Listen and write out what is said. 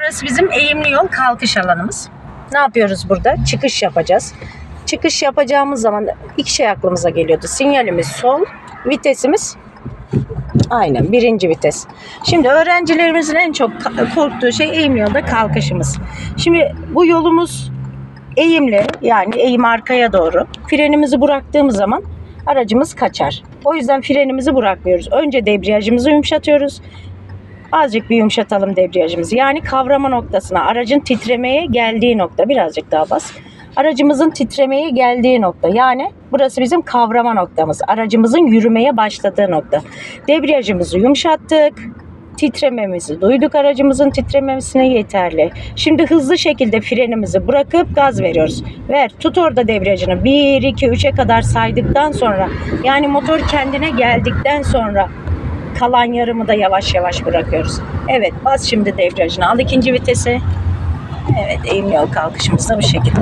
Burası bizim eğimli yol kalkış alanımız. Ne yapıyoruz burada? Çıkış yapacağız. Çıkış yapacağımız zaman iki şey aklımıza geliyordu. Sinyalimiz sol, vitesimiz aynen birinci vites. Şimdi öğrencilerimizin en çok korktuğu şey eğimli yolda kalkışımız. Şimdi bu yolumuz eğimli yani eğim arkaya doğru. Frenimizi bıraktığımız zaman aracımız kaçar. O yüzden frenimizi bırakmıyoruz. Önce debriyajımızı yumuşatıyoruz. Azıcık bir yumuşatalım debriyajımızı. Yani kavrama noktasına, aracın titremeye geldiği nokta. Birazcık daha bas. Aracımızın titremeye geldiği nokta. Yani burası bizim kavrama noktamız. Aracımızın yürümeye başladığı nokta. Debriyajımızı yumuşattık. Titrememizi duyduk aracımızın titrememesine yeterli. Şimdi hızlı şekilde frenimizi bırakıp gaz veriyoruz. Ver tut orada debriyajını 1, 2, 3'e kadar saydıktan sonra yani motor kendine geldikten sonra kalan yarımı da yavaş yavaş bırakıyoruz. Evet bas şimdi debriyajını al ikinci vitese. Evet eğimli yol kalkışımız da bu şekilde.